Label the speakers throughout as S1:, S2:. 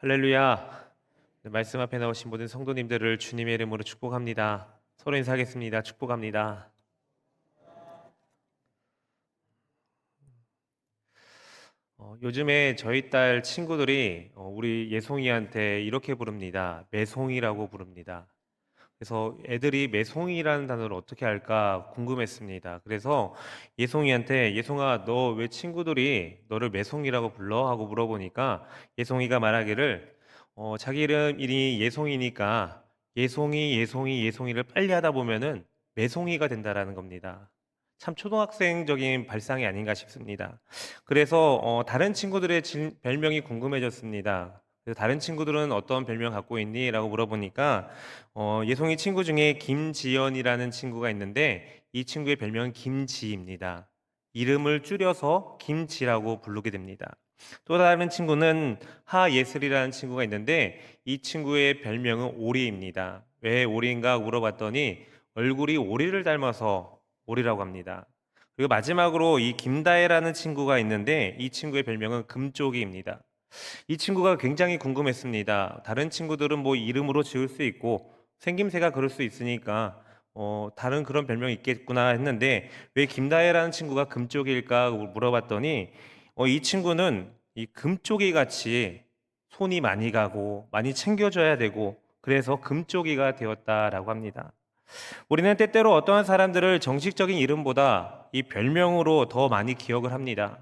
S1: 할렐루야. 네, 말씀 앞에 나오신 모든 성도님들을 주님의 이름으로 축복합니다. 서로 인사하겠습니다. 축복합니다. 어, 요즘에 저희 딸 친구들이 어, 우리 예송이한테 이렇게 부릅니다. 매송이라고 부릅니다. 그래서 애들이 매송이라는 단어를 어떻게 할까 궁금했습니다. 그래서 예송이한테 예송아 너 왜 친구들이 너를 매송이라고 불러? 하고 물어보니까 예송이가 말하기를 어, 자기 이름이 예송이니까 예송이 예송이 예송이를 빨리 하다 보면은 매송이가 된다라는 겁니다. 참 초등학생적인 발상이 아닌가 싶습니다. 그래서 어, 다른 친구들의 질- 별명이 궁금해졌습니다. 그래서 다른 친구들은 어떤 별명 갖고 있니? 라고 물어보니까 어, 예송이 친구 중에 김지연이라는 친구가 있는데 이 친구의 별명은 김지입니다. 이름을 줄여서 김지라고 부르게 됩니다. 또 다른 친구는 하예슬이라는 친구가 있는데 이 친구의 별명은 오리입니다. 왜 오리인가 물어봤더니 얼굴이 오리를 닮아서 오리라고 합니다. 그리고 마지막으로 이 김다혜라는 친구가 있는데 이 친구의 별명은 금쪽이입니다. 이 친구가 굉장히 궁금했습니다. 다른 친구들은 뭐 이름으로 지을 수 있고 생김새가 그럴 수 있으니까 어, 다른 그런 별명이 있겠구나 했는데 왜 김다혜라는 친구가 금쪽일까 물어봤더니 어, 이 친구는 이 금쪽이 같이 손이 많이 가고 많이 챙겨줘야 되고 그래서 금쪽이가 되었다라고 합니다. 우리는 때때로 어떠한 사람들을 정식적인 이름보다 이 별명으로 더 많이 기억을 합니다.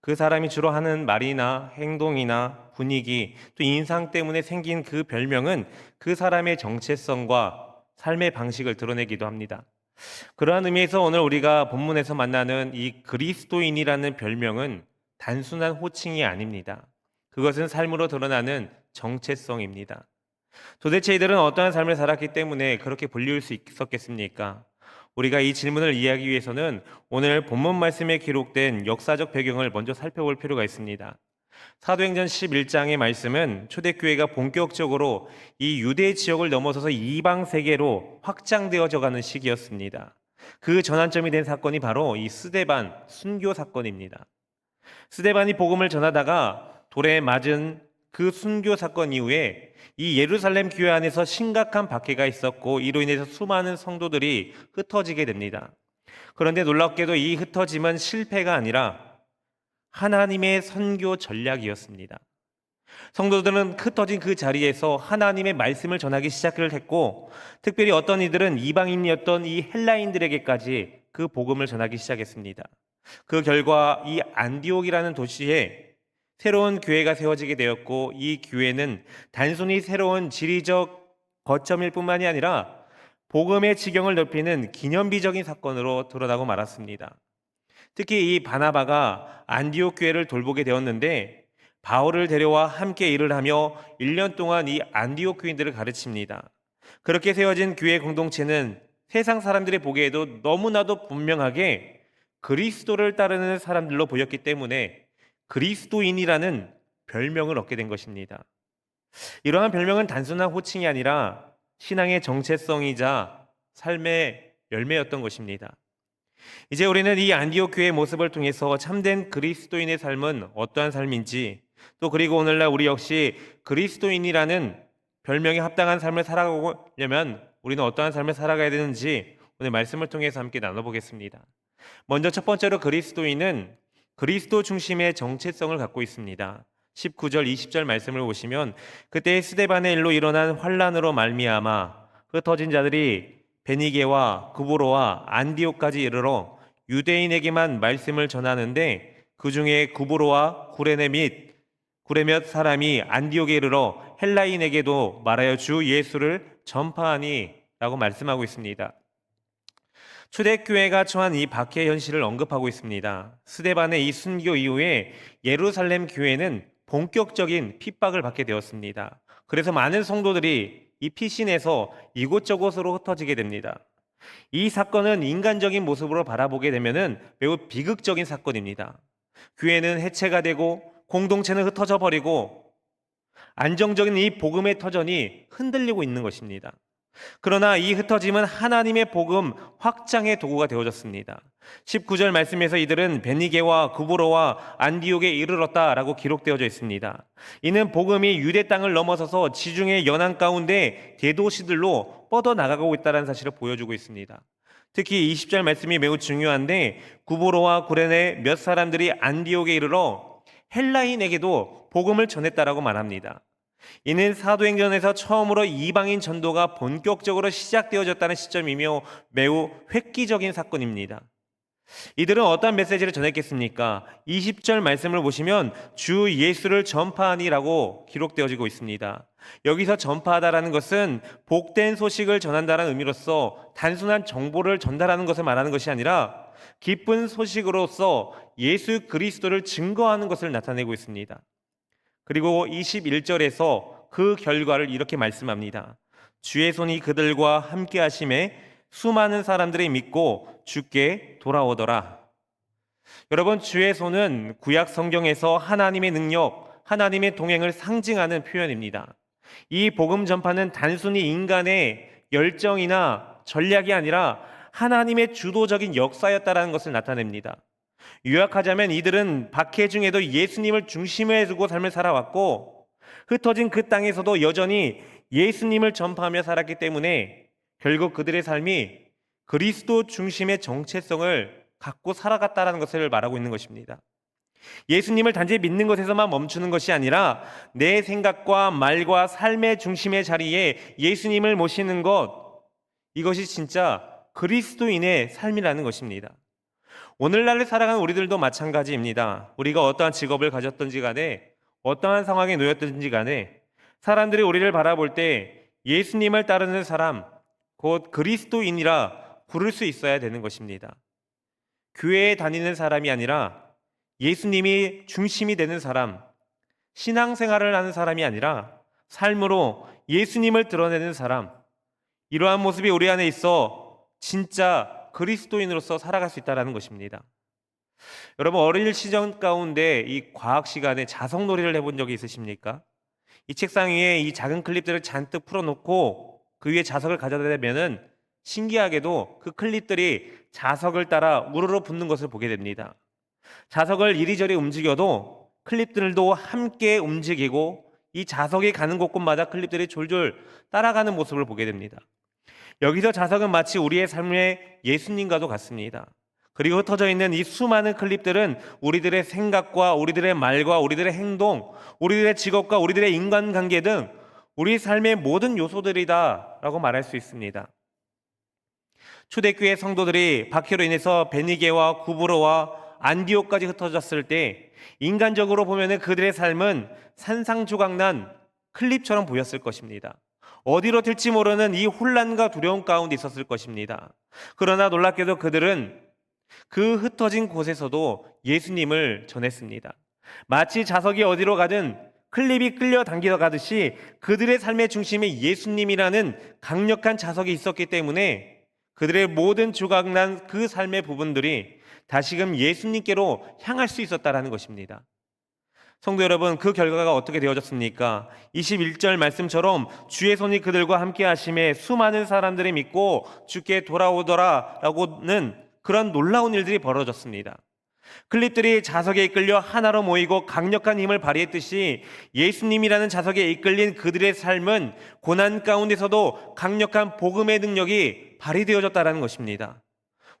S1: 그 사람이 주로 하는 말이나 행동이나 분위기 또 인상 때문에 생긴 그 별명은 그 사람의 정체성과 삶의 방식을 드러내기도 합니다. 그러한 의미에서 오늘 우리가 본문에서 만나는 이 그리스도인이라는 별명은 단순한 호칭이 아닙니다. 그것은 삶으로 드러나는 정체성입니다. 도대체 이들은 어떠한 삶을 살았기 때문에 그렇게 불리울 수 있었겠습니까? 우리가 이 질문을 이해하기 위해서는 오늘 본문 말씀에 기록된 역사적 배경을 먼저 살펴볼 필요가 있습니다. 사도행전 11장의 말씀은 초대교회가 본격적으로 이 유대 지역을 넘어서서 이방 세계로 확장되어져 가는 시기였습니다. 그 전환점이 된 사건이 바로 이 스데반 순교 사건입니다. 스데반이 복음을 전하다가 돌에 맞은 그 순교 사건 이후에 이 예루살렘 교회 안에서 심각한 박해가 있었고 이로 인해서 수많은 성도들이 흩어지게 됩니다. 그런데 놀랍게도 이 흩어짐은 실패가 아니라 하나님의 선교 전략이었습니다. 성도들은 흩어진 그 자리에서 하나님의 말씀을 전하기 시작을 했고 특별히 어떤 이들은 이방인이었던 이 헬라인들에게까지 그 복음을 전하기 시작했습니다. 그 결과 이 안디옥이라는 도시에 새로운 교회가 세워지게 되었고 이 교회는 단순히 새로운 지리적 거점일 뿐만이 아니라 복음의 지경을 넓히는 기념비적인 사건으로 드러나고 말았습니다. 특히 이 바나바가 안디옥 교회를 돌보게 되었는데 바울을 데려와 함께 일을 하며 1년 동안 이 안디옥 교인들을 가르칩니다. 그렇게 세워진 교회 공동체는 세상 사람들이 보기에도 너무나도 분명하게 그리스도를 따르는 사람들로 보였기 때문에 그리스도인이라는 별명을 얻게 된 것입니다. 이러한 별명은 단순한 호칭이 아니라 신앙의 정체성이자 삶의 열매였던 것입니다. 이제 우리는 이 안디옥 교회의 모습을 통해서 참된 그리스도인의 삶은 어떠한 삶인지 또 그리고 오늘날 우리 역시 그리스도인이라는 별명에 합당한 삶을 살아가려면 우리는 어떠한 삶을 살아가야 되는지 오늘 말씀을 통해서 함께 나눠보겠습니다. 먼저 첫 번째로 그리스도인은 그리스도 중심의 정체성을 갖고 있습니다. 19절 20절 말씀을 보시면 그때 스데반의 일로 일어난 환란으로 말미암아 흩어진 자들이 베니게와 구브로와 안디옥까지 이르러 유대인에게만 말씀을 전하는데 그 중에 구브로와 구레네 및 구레 몇 사람이 안디옥에 이르러 헬라인에게도 말하여 주 예수를 전파하니라고 말씀하고 있습니다. 초대교회가 처한 이 박해 현실을 언급하고 있습니다. 스데반의 이 순교 이후에 예루살렘 교회는 본격적인 핍박을 받게 되었습니다. 그래서 많은 성도들이 이 피신에서 이곳저곳으로 흩어지게 됩니다. 이 사건은 인간적인 모습으로 바라보게 되면은 매우 비극적인 사건입니다. 교회는 해체가 되고 공동체는 흩어져 버리고 안정적인 이 복음의 터전이 흔들리고 있는 것입니다. 그러나 이 흩어짐은 하나님의 복음 확장의 도구가 되어졌습니다. 19절 말씀에서 이들은 베니게와 구브로와 안디옥에 이르렀다라고 기록되어져 있습니다. 이는 복음이 유대 땅을 넘어서서 지중해 연안 가운데 대도시들로 뻗어 나가고 있다는 사실을 보여주고 있습니다. 특히 20절 말씀이 매우 중요한데 구브로와 구레네 몇 사람들이 안디옥에 이르러 헬라인에게도 복음을 전했다라고 말합니다. 이는 사도행전에서 처음으로 이방인 전도가 본격적으로 시작되어졌다는 시점이며 매우 획기적인 사건입니다. 이들은 어떤 메시지를 전했겠습니까? 20절 말씀을 보시면 주 예수를 전파하니라고 기록되어지고 있습니다. 여기서 전파하다라는 것은 복된 소식을 전한다는 의미로서 단순한 정보를 전달하는 것을 말하는 것이 아니라 기쁜 소식으로서 예수 그리스도를 증거하는 것을 나타내고 있습니다. 그리고 21절에서 그 결과를 이렇게 말씀합니다. 주의 손이 그들과 함께 하심에 수많은 사람들이 믿고 주께 돌아오더라. 여러분, 주의 손은 구약 성경에서 하나님의 능력, 하나님의 동행을 상징하는 표현입니다. 이 복음 전파는 단순히 인간의 열정이나 전략이 아니라 하나님의 주도적인 역사였다라는 것을 나타냅니다. 요약하자면 이들은 박해 중에도 예수님을 중심에 두고 삶을 살아왔고 흩어진 그 땅에서도 여전히 예수님을 전파하며 살았기 때문에 결국 그들의 삶이 그리스도 중심의 정체성을 갖고 살아갔다라는 것을 말하고 있는 것입니다. 예수님을 단지 믿는 것에서만 멈추는 것이 아니라 내 생각과 말과 삶의 중심의 자리에 예수님을 모시는 것 이것이 진짜 그리스도인의 삶이라는 것입니다. 오늘날을 살아가는 우리들도 마찬가지입니다. 우리가 어떠한 직업을 가졌든지 간에 어떠한 상황에 놓였든지 간에 사람들이 우리를 바라볼 때 예수님을 따르는 사람, 곧 그리스도인이라 부를 수 있어야 되는 것입니다. 교회에 다니는 사람이 아니라 예수님이 중심이 되는 사람, 신앙생활을 하는 사람이 아니라 삶으로 예수님을 드러내는 사람, 이러한 모습이 우리 안에 있어 진짜 그리스도인으로서 살아갈 수 있다는 것입니다. 여러분 어릴 시절 가운데 이 과학 시간에 자석놀이를 해본 적이 있으십니까? 이 책상 위에 이 작은 클립들을 잔뜩 풀어놓고 그 위에 자석을 가져다 대면은 신기하게도 그 클립들이 자석을 따라 우르르 붙는 것을 보게 됩니다. 자석을 이리저리 움직여도 클립들도 함께 움직이고 이 자석이 가는 곳곳마다 클립들이 졸졸 따라가는 모습을 보게 됩니다. 여기서 자석은 마치 우리의 삶의 예수님과도 같습니다. 그리고 흩어져 있는 이 수많은 클립들은 우리들의 생각과 우리들의 말과 우리들의 행동, 우리들의 직업과 우리들의 인간관계 등 우리 삶의 모든 요소들이다라고 말할 수 있습니다. 초대교회 성도들이 박해로 인해서 베니게와 구브로와 안디오까지 흩어졌을 때 인간적으로 보면 그들의 삶은 산상조각난 클립처럼 보였을 것입니다. 어디로 튈지 모르는 이 혼란과 두려움 가운데 있었을 것입니다. 그러나 놀랍게도 그들은 그 흩어진 곳에서도 예수님을 전했습니다. 마치 자석이 어디로 가든 클립이 끌려 당겨 가듯이 그들의 삶의 중심에 예수님이라는 강력한 자석이 있었기 때문에 그들의 모든 조각난 그 삶의 부분들이 다시금 예수님께로 향할 수 있었다라는 것입니다. 성도 여러분, 그 결과가 어떻게 되어졌습니까? 21절 말씀처럼 주의 손이 그들과 함께 하심에 수많은 사람들이 믿고 주께 돌아오더라 라고는 그런 놀라운 일들이 벌어졌습니다. 클립들이 자석에 이끌려 하나로 모이고 강력한 힘을 발휘했듯이 예수님이라는 자석에 이끌린 그들의 삶은 고난 가운데서도 강력한 복음의 능력이 발휘되어졌다는 것입니다.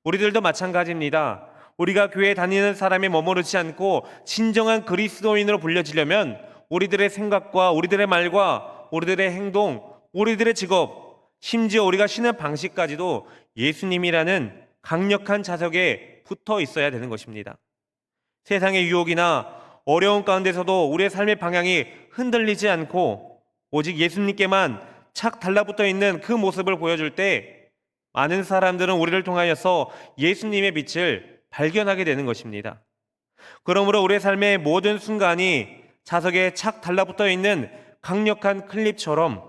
S1: 우리들도 마찬가지입니다. 우리가 교회 다니는 사람에 머무르지 않고 진정한 그리스도인으로 불려지려면 우리들의 생각과 우리들의 말과 우리들의 행동, 우리들의 직업, 심지어 우리가 쉬는 방식까지도 예수님이라는 강력한 자석에 붙어 있어야 되는 것입니다. 세상의 유혹이나 어려운 가운데서도 우리의 삶의 방향이 흔들리지 않고 오직 예수님께만 착 달라붙어 있는 그 모습을 보여줄 때 많은 사람들은 우리를 통하여서 예수님의 빛을 발견하게 되는 것입니다. 그러므로 우리의 삶의 모든 순간이 자석에 착 달라붙어 있는 강력한 클립처럼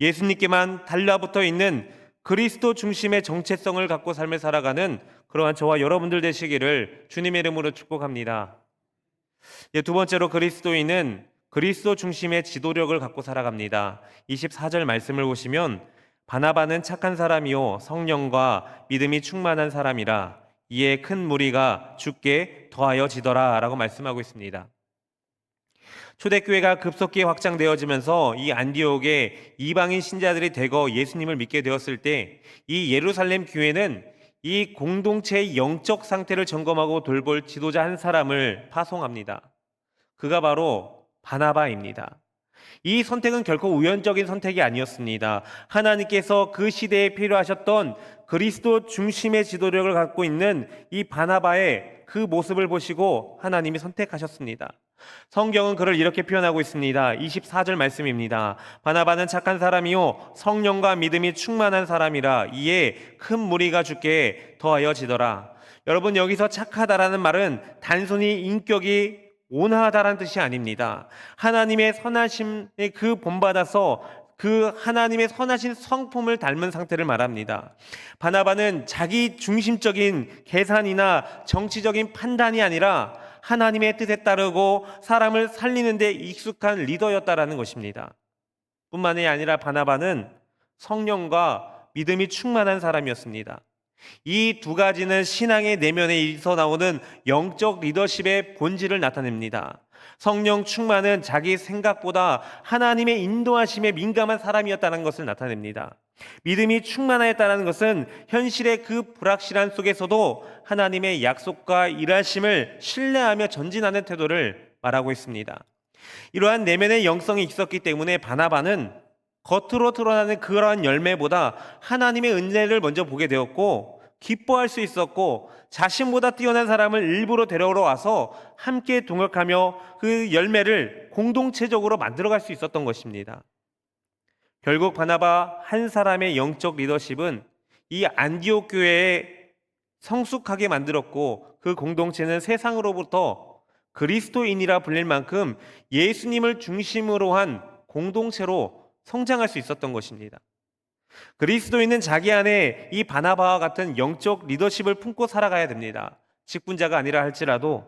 S1: 예수님께만 달라붙어 있는 그리스도 중심의 정체성을 갖고 삶을 살아가는 그러한 저와 여러분들 되시기를 주님의 이름으로 축복합니다. 예, 두 번째로 그리스도인은 그리스도 중심의 지도력을 갖고 살아갑니다. 24절 말씀을 보시면 바나바는 착한 사람이요 성령과 믿음이 충만한 사람이라 이에 큰 무리가 죽게 더하여 지더라 라고 말씀하고 있습니다. 초대교회가 급속히 확장되어지면서 이 안디옥에 이방인 신자들이 대거 예수님을 믿게 되었을 때 이 예루살렘 교회는 이 공동체의 영적 상태를 점검하고 돌볼 지도자 한 사람을 파송합니다. 그가 바로 바나바입니다. 이 선택은 결코 우연적인 선택이 아니었습니다. 하나님께서 그 시대에 필요하셨던 그리스도 중심의 지도력을 갖고 있는 이 바나바의 그 모습을 보시고 하나님이 선택하셨습니다. 성경은 그를 이렇게 표현하고 있습니다. 24절 말씀입니다. 바나바는 착한 사람이요 성령과 믿음이 충만한 사람이라 이에 큰 무리가 죽게 더하여 지더라. 여러분 여기서 착하다라는 말은 단순히 인격이 온화하다라는 뜻이 아닙니다. 하나님의 선하심에 그 본받아서 그 하나님의 선하신 성품을 닮은 상태를 말합니다. 바나바는 자기 중심적인 계산이나 정치적인 판단이 아니라 하나님의 뜻에 따르고 사람을 살리는 데 익숙한 리더였다라는 것입니다. 뿐만이 아니라 바나바는 성령과 믿음이 충만한 사람이었습니다. 이 두 가지는 신앙의 내면에 있어 나오는 영적 리더십의 본질을 나타냅니다. 성령 충만은 자기 생각보다 하나님의 인도하심에 민감한 사람이었다는 것을 나타냅니다. 믿음이 충만하였다는 것은 현실의 그 불확실한 속에서도 하나님의 약속과 일하심을 신뢰하며 전진하는 태도를 말하고 있습니다. 이러한 내면의 영성이 있었기 때문에 바나바는 겉으로 드러나는 그러한 열매보다 하나님의 은혜를 먼저 보게 되었고 기뻐할 수 있었고 자신보다 뛰어난 사람을 일부러 데려오러 와서 함께 동역하며 그 열매를 공동체적으로 만들어갈 수 있었던 것입니다. 결국 바나바 한 사람의 영적 리더십은 이 안디옥 교회에 성숙하게 만들었고 그 공동체는 세상으로부터 그리스도인이라 불릴 만큼 예수님을 중심으로 한 공동체로 성장할 수 있었던 것입니다. 그리스도인은 자기 안에 이 바나바와 같은 영적 리더십을 품고 살아가야 됩니다. 직분자가 아니라 할지라도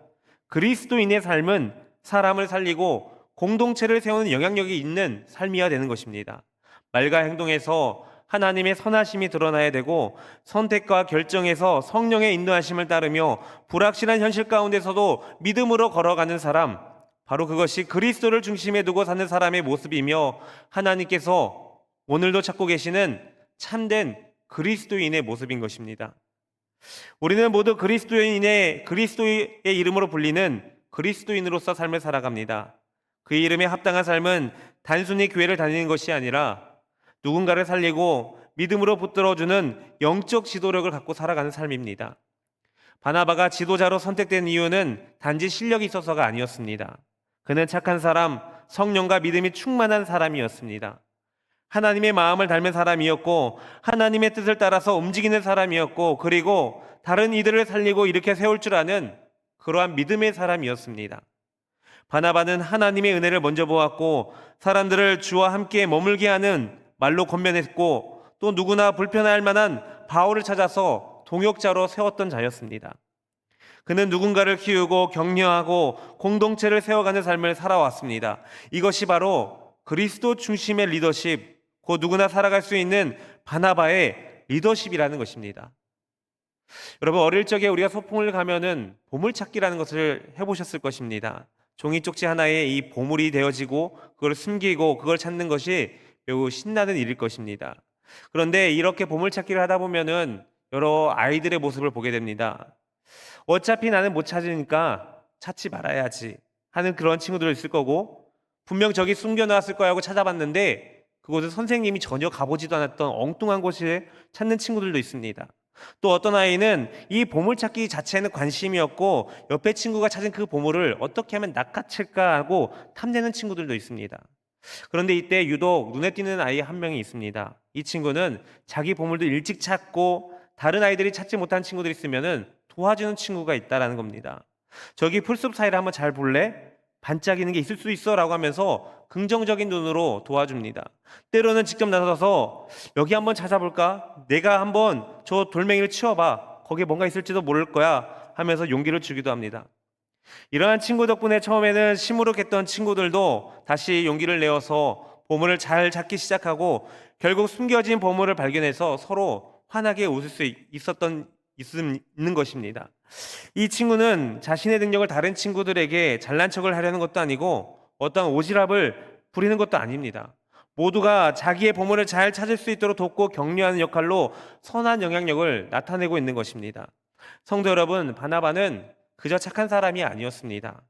S1: 그리스도인의 삶은 사람을 살리고 공동체를 세우는 영향력이 있는 삶이어야 되는 것입니다. 말과 행동에서 하나님의 선하심이 드러나야 되고 선택과 결정에서 성령의 인도하심을 따르며 불확실한 현실 가운데서도 믿음으로 걸어가는 사람 바로 그것이 그리스도를 중심에 두고 사는 사람의 모습이며 하나님께서 오늘도 찾고 계시는 참된 그리스도인의 모습인 것입니다. 우리는 모두 그리스도인의 그리스도의 이름으로 불리는 그리스도인으로서 삶을 살아갑니다. 그의 이름에 합당한 삶은 단순히 교회를 다니는 것이 아니라 누군가를 살리고 믿음으로 붙들어주는 영적 지도력을 갖고 살아가는 삶입니다. 바나바가 지도자로 선택된 이유는 단지 실력이 있어서가 아니었습니다. 그는 착한 사람, 성령과 믿음이 충만한 사람이었습니다. 하나님의 마음을 닮은 사람이었고 하나님의 뜻을 따라서 움직이는 사람이었고 그리고 다른 이들을 살리고 이렇게 세울 줄 아는 그러한 믿음의 사람이었습니다. 바나바는 하나님의 은혜를 먼저 보았고 사람들을 주와 함께 머물게 하는 말로 권면했고 또 누구나 불편할 만한 바울을 찾아서 동역자로 세웠던 자였습니다. 그는 누군가를 키우고 격려하고 공동체를 세워가는 삶을 살아왔습니다. 이것이 바로 그리스도 중심의 리더십, 그 누구나 살아갈 수 있는 바나바의 리더십이라는 것입니다. 여러분 어릴 적에 우리가 소풍을 가면은 보물찾기라는 것을 해보셨을 것입니다. 종이 쪽지 하나에 이 보물이 되어지고 그걸 숨기고 그걸 찾는 것이 매우 신나는 일일 것입니다. 그런데 이렇게 보물찾기를 하다 보면은 여러 아이들의 모습을 보게 됩니다. 어차피 나는 못 찾으니까 찾지 말아야지 하는 그런 친구들 있을 거고 분명 저기 숨겨놨을 거야 하고 찾아봤는데 그곳을 선생님이 전혀 가보지도 않았던 엉뚱한 곳에 찾는 친구들도 있습니다. 또 어떤 아이는 이 보물찾기 자체에는 관심이었고 옆에 친구가 찾은 그 보물을 어떻게 하면 낚아챌까 하고 탐내는 친구들도 있습니다. 그런데 이때 유독 눈에 띄는 아이 한 명이 있습니다. 이 친구는 자기 보물도 일찍 찾고 다른 아이들이 찾지 못한 친구들이 있으면은 도와주는 친구가 있다라는 겁니다. 저기 풀숲 사이를 한번 잘 볼래? 반짝이는 게 있을 수 있어 라고 하면서 긍정적인 눈으로 도와줍니다. 때로는 직접 나서서 여기 한번 찾아볼까? 내가 한번 저 돌멩이를 치워봐. 거기에 뭔가 있을지도 모를 거야. 하면서 용기를 주기도 합니다. 이러한 친구 덕분에 처음에는 시무룩했던 친구들도 다시 용기를 내어서 보물을 잘 찾기 시작하고 결국 숨겨진 보물을 발견해서 서로 환하게 웃을 수 있었던 있는 것입니다. 이 친구는 자신의 능력을 다른 친구들에게 잘난 척을 하려는 것도 아니고 어떤 오지랖을 부리는 것도 아닙니다. 모두가 자기의 보물을 잘 찾을 수 있도록 돕고 격려하는 역할로 선한 영향력을 나타내고 있는 것입니다. 성도 여러분, 바나바는 그저 착한 사람이 아니었습니다.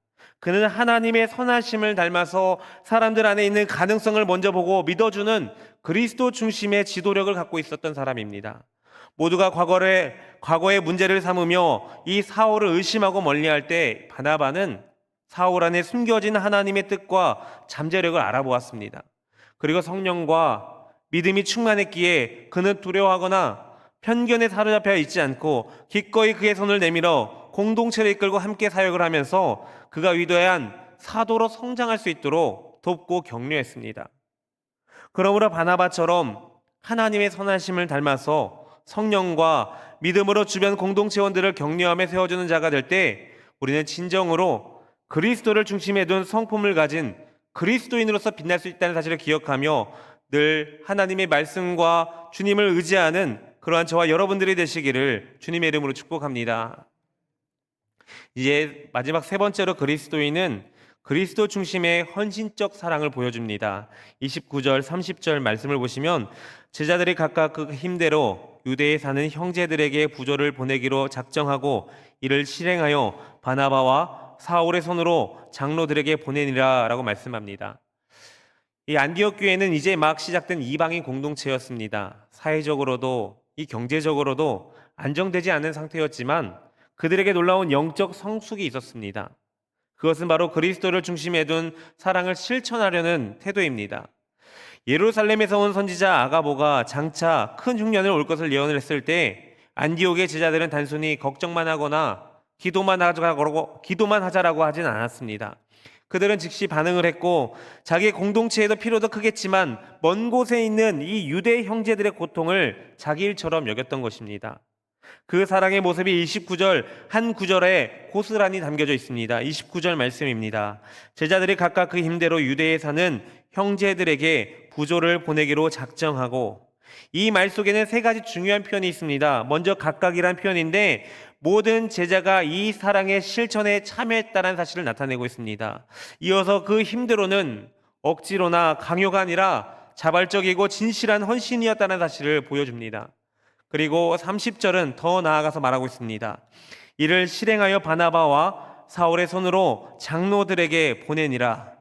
S1: 그는 하나님의 선하심을 닮아서 사람들 안에 있는 가능성을 먼저 보고 믿어주는 그리스도 중심의 지도력을 갖고 있었던 사람입니다. 모두가 과거에, 과거의 문제를 삼으며 이 사울을 의심하고 멀리할 때 바나바는 사울 안에 숨겨진 하나님의 뜻과 잠재력을 알아보았습니다. 그리고 성령과 믿음이 충만했기에 그는 두려워하거나 편견에 사로잡혀 있지 않고 기꺼이 그의 손을 내밀어 공동체를 이끌고 함께 사역을 하면서 그가 위대한 사도로 성장할 수 있도록 돕고 격려했습니다. 그러므로 바나바처럼 하나님의 선하심을 닮아서 성령과 믿음으로 주변 공동체원들을 격려하며 세워주는 자가 될 때 우리는 진정으로 그리스도를 중심에 둔 성품을 가진 그리스도인으로서 빛날 수 있다는 사실을 기억하며 늘 하나님의 말씀과 주님을 의지하는 그러한 저와 여러분들이 되시기를 주님의 이름으로 축복합니다. 이제 마지막 세 번째로 그리스도인은 그리스도 중심의 헌신적 사랑을 보여줍니다. 29절, 30절 말씀을 보시면 제자들이 각각 그 힘대로 유대에 사는 형제들에게 부조를 보내기로 작정하고 이를 실행하여 바나바와 사울의 손으로 장로들에게 보내니라라고 말씀합니다. 이 안디옥 교회는 이제 막 시작된 이방인 공동체였습니다. 사회적으로도 이 경제적으로도 안정되지 않은 상태였지만 그들에게 놀라운 영적 성숙이 있었습니다. 그것은 바로 그리스도를 중심에 둔 사랑을 실천하려는 태도입니다. 예루살렘에서 온 선지자 아가보가 장차 큰 흉년을 올 것을 예언을 했을 때 안디옥의 제자들은 단순히 걱정만 하거나 기도만 하자고 기도만 하자라고 하진 않았습니다. 그들은 즉시 반응을 했고 자기 공동체에도 필요도 크겠지만 먼 곳에 있는 이 유대 형제들의 고통을 자기 일처럼 여겼던 것입니다. 그 사랑의 모습이 29절 한 구절에 고스란히 담겨져 있습니다. 29절 말씀입니다. 제자들이 각각 그 힘대로 유대에 사는 형제들에게 부조를 보내기로 작정하고 이 말 속에는 세 가지 중요한 표현이 있습니다. 먼저 각각이란 표현인데 모든 제자가 이 사랑의 실천에 참여했다는 사실을 나타내고 있습니다. 이어서 그 힘대로는 억지로나 강요가 아니라 자발적이고 진실한 헌신이었다는 사실을 보여줍니다. 그리고 30절은 더 나아가서 말하고 있습니다. 이를 실행하여 바나바와 사울의 손으로 장로들에게 보내니라.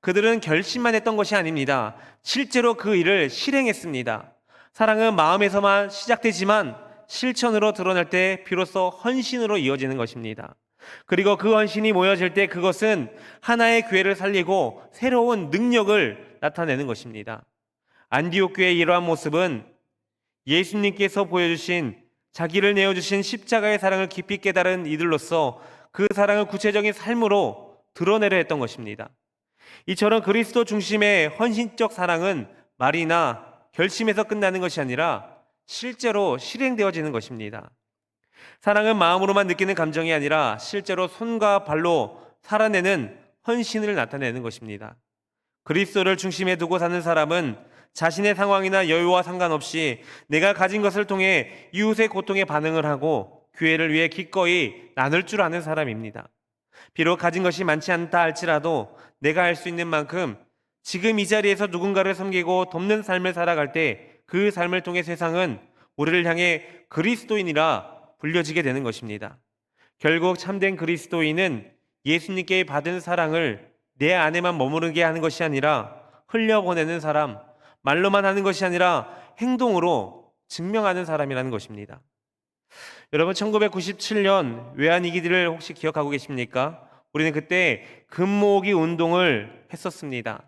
S1: 그들은 결심만 했던 것이 아닙니다. 실제로 그 일을 실행했습니다. 사랑은 마음에서만 시작되지만 실천으로 드러날 때 비로소 헌신으로 이어지는 것입니다. 그리고 그 헌신이 모여질 때 그것은 하나의 교회를 살리고 새로운 능력을 나타내는 것입니다. 안디옥 교회의 이러한 모습은 예수님께서 보여주신 자기를 내어주신 십자가의 사랑을 깊이 깨달은 이들로서 그 사랑을 구체적인 삶으로 드러내려 했던 것입니다. 이처럼 그리스도 중심의 헌신적 사랑은 말이나 결심에서 끝나는 것이 아니라 실제로 실행되어지는 것입니다. 사랑은 마음으로만 느끼는 감정이 아니라 실제로 손과 발로 살아내는 헌신을 나타내는 것입니다. 그리스도를 중심에 두고 사는 사람은 자신의 상황이나 여유와 상관없이 내가 가진 것을 통해 이웃의 고통에 반응을 하고 교회를 위해 기꺼이 나눌 줄 아는 사람입니다. 비록 가진 것이 많지 않다 할지라도 내가 할 수 있는 만큼 지금 이 자리에서 누군가를 섬기고 돕는 삶을 살아갈 때 그 삶을 통해 세상은 우리를 향해 그리스도인이라 불려지게 되는 것입니다. 결국 참된 그리스도인은 예수님께 받은 사랑을 내 안에만 머무르게 하는 것이 아니라 흘려보내는 사람, 말로만 하는 것이 아니라 행동으로 증명하는 사람이라는 것입니다. 여러분 1997년 외환위기를 혹시 기억하고 계십니까? 우리는 그때 금모으기 운동을 했었습니다.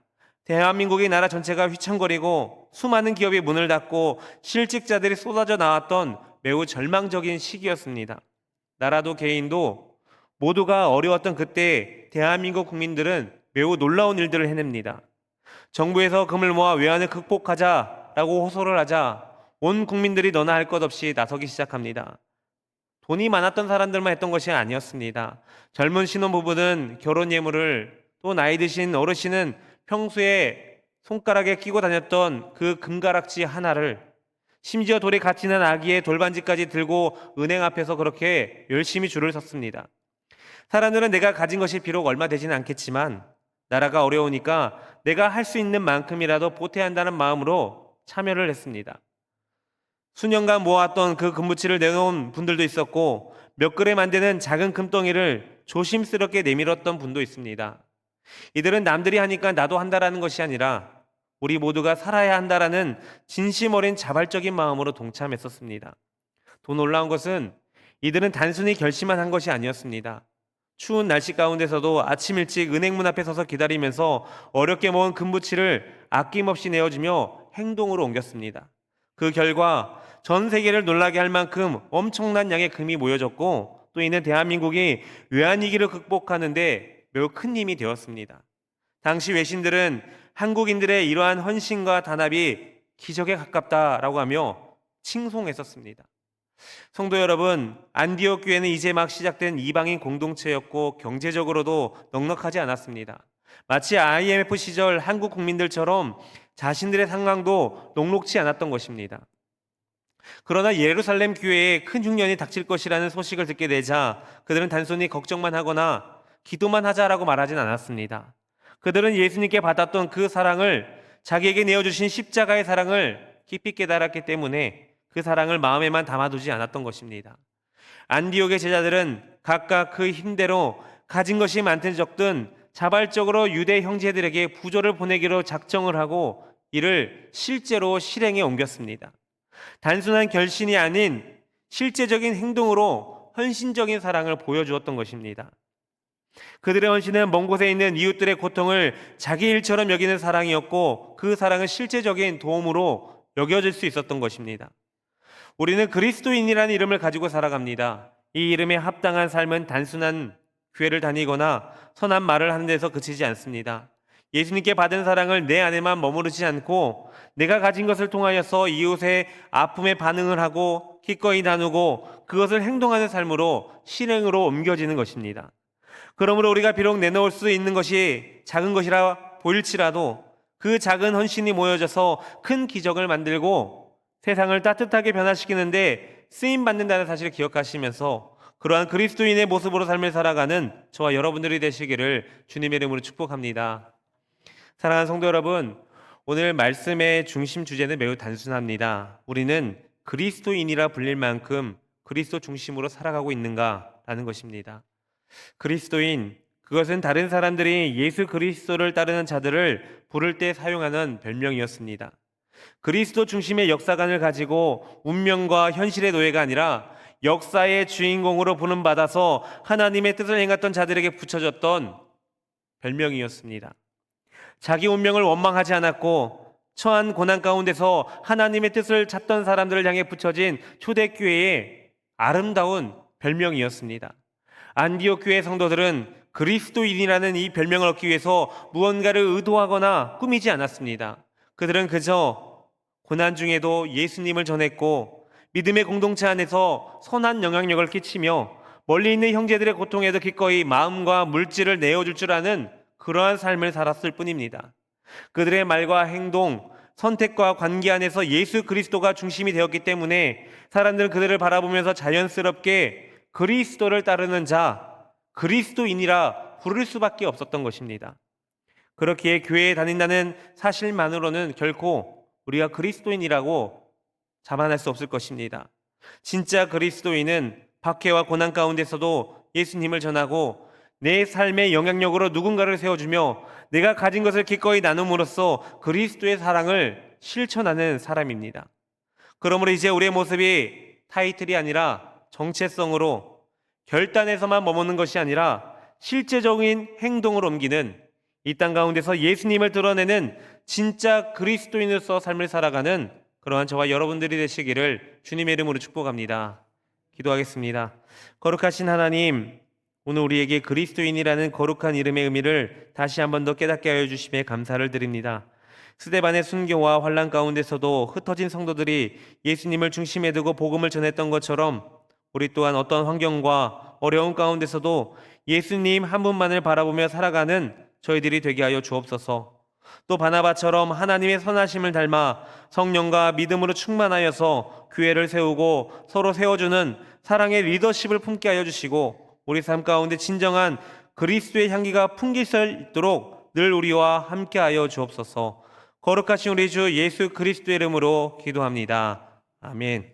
S1: 대한민국의 나라 전체가 휘청거리고 수많은 기업이 문을 닫고 실직자들이 쏟아져 나왔던 매우 절망적인 시기였습니다. 나라도 개인도 모두가 어려웠던 그때 대한민국 국민들은 매우 놀라운 일들을 해냅니다. 정부에서 금을 모아 외환을 극복하자라고 호소를 하자 온 국민들이 너나 할 것 없이 나서기 시작합니다. 돈이 많았던 사람들만 했던 것이 아니었습니다. 젊은 신혼부부는 결혼 예물을 또 나이 드신 어르신은 평소에 손가락에 끼고 다녔던 그 금가락지 하나를 심지어 돌에 갇히는 아기의 돌반지까지 들고 은행 앞에서 그렇게 열심히 줄을 섰습니다. 사람들은 내가 가진 것이 비록 얼마 되지는 않겠지만 나라가 어려우니까 내가 할 수 있는 만큼이라도 보태야 한다는 마음으로 참여를 했습니다. 수년간 모았던 그 금부치를 내놓은 분들도 있었고 몇 그램 안 되는 작은 금덩이를 조심스럽게 내밀었던 분도 있습니다. 이들은 남들이 하니까 나도 한다라는 것이 아니라 우리 모두가 살아야 한다라는 진심 어린 자발적인 마음으로 동참했었습니다. 더 놀라운 것은 이들은 단순히 결심만 한 것이 아니었습니다. 추운 날씨 가운데서도 아침 일찍 은행문 앞에 서서 기다리면서 어렵게 모은 금부치를 아낌없이 내어주며 행동으로 옮겼습니다. 그 결과 전 세계를 놀라게 할 만큼 엄청난 양의 금이 모여졌고 또 이는 대한민국이 외환위기를 극복하는데 매우 큰 힘이 되었습니다. 당시 외신들은 한국인들의 이러한 헌신과 단합이 기적에 가깝다라고 하며 칭송했었습니다. 성도 여러분, 안디옥 교회는 이제 막 시작된 이방인 공동체였고 경제적으로도 넉넉하지 않았습니다. 마치 IMF 시절 한국 국민들처럼 자신들의 상황도 녹록치 않았던 것입니다. 그러나 예루살렘 교회에 큰 흉년이 닥칠 것이라는 소식을 듣게 되자 그들은 단순히 걱정만 하거나 기도만 하자라고 말하진 않았습니다. 그들은 예수님께 받았던 그 사랑을 자기에게 내어주신 십자가의 사랑을 깊이 깨달았기 때문에 그 사랑을 마음에만 담아두지 않았던 것입니다. 안디옥의 제자들은 각각 그 힘대로 가진 것이 많든 적든 자발적으로 유대 형제들에게 부조를 보내기로 작정을 하고 이를 실제로 실행에 옮겼습니다. 단순한 결신이 아닌 실제적인 행동으로 헌신적인 사랑을 보여주었던 것입니다. 그들의 헌신은 먼 곳에 있는 이웃들의 고통을 자기 일처럼 여기는 사랑이었고 그 사랑은 실제적인 도움으로 여겨질 수 있었던 것입니다. 우리는 그리스도인이라는 이름을 가지고 살아갑니다. 이 이름에 합당한 삶은 단순한 교회를 다니거나 선한 말을 하는 데서 그치지 않습니다. 예수님께 받은 사랑을 내 안에만 머무르지 않고 내가 가진 것을 통하여서 이웃의 아픔에 반응을 하고 기꺼이 나누고 그것을 행동하는 삶으로 실행으로 옮겨지는 것입니다. 그러므로 우리가 비록 내놓을 수 있는 것이 작은 것이라 보일지라도 그 작은 헌신이 모여져서 큰 기적을 만들고 세상을 따뜻하게 변화시키는데 쓰임 받는다는 사실을 기억하시면서 그러한 그리스도인의 모습으로 삶을 살아가는 저와 여러분들이 되시기를 주님의 이름으로 축복합니다. 사랑하는 성도 여러분, 오늘 말씀의 중심 주제는 매우 단순합니다. 우리는 그리스도인이라 불릴 만큼 그리스도 중심으로 살아가고 있는가라는 것입니다. 그리스도인, 그것은 다른 사람들이 예수 그리스도를 따르는 자들을 부를 때 사용하는 별명이었습니다. 그리스도 중심의 역사관을 가지고 운명과 현실의 노예가 아니라 역사의 주인공으로 부름받아서 하나님의 뜻을 행했던 자들에게 붙여졌던 별명이었습니다. 자기 운명을 원망하지 않았고 처한 고난 가운데서 하나님의 뜻을 찾던 사람들을 향해 붙여진 초대교회의 아름다운 별명이었습니다. 안디옥 교회 성도들은 그리스도인이라는 이 별명을 얻기 위해서 무언가를 의도하거나 꾸미지 않았습니다. 그들은 그저 고난 중에도 예수님을 전했고 믿음의 공동체 안에서 선한 영향력을 끼치며 멀리 있는 형제들의 고통에도 기꺼이 마음과 물질을 내어줄 줄 아는 그러한 삶을 살았을 뿐입니다. 그들의 말과 행동, 선택과 관계 안에서 예수 그리스도가 중심이 되었기 때문에 사람들은 그들을 바라보면서 자연스럽게 그리스도를 따르는 자, 그리스도인이라 부를 수밖에 없었던 것입니다. 그렇기에 교회에 다닌다는 사실만으로는 결코 우리가 그리스도인이라고 자만할 수 없을 것입니다. 진짜 그리스도인은 박해와 고난 가운데서도 예수님을 전하고 내 삶의 영향력으로 누군가를 세워주며 내가 가진 것을 기꺼이 나눔으로써 그리스도의 사랑을 실천하는 사람입니다. 그러므로 이제 우리의 모습이 타이틀이 아니라 정체성으로 결단에서만 머무는 것이 아니라 실제적인 행동을 옮기는 이 땅 가운데서 예수님을 드러내는 진짜 그리스도인으로서 삶을 살아가는 그러한 저와 여러분들이 되시기를 주님의 이름으로 축복합니다. 기도하겠습니다. 거룩하신 하나님, 오늘 우리에게 그리스도인이라는 거룩한 이름의 의미를 다시 한 번 더 깨닫게 하여 주심에 감사를 드립니다. 스데반의 순교와 환란 가운데서도 흩어진 성도들이 예수님을 중심에 두고 복음을 전했던 것처럼 우리 또한 어떤 환경과 어려운 가운데서도 예수님 한 분만을 바라보며 살아가는 저희들이 되게 하여 주옵소서. 또 바나바처럼 하나님의 선하심을 닮아 성령과 믿음으로 충만하여서 교회를 세우고 서로 세워주는 사랑의 리더십을 품게 하여 주시고 우리 삶 가운데 진정한 그리스도의 향기가 풍길 수 있도록 늘 우리와 함께하여 주옵소서. 거룩하신 우리 주 예수 그리스도의 이름으로 기도합니다. 아멘.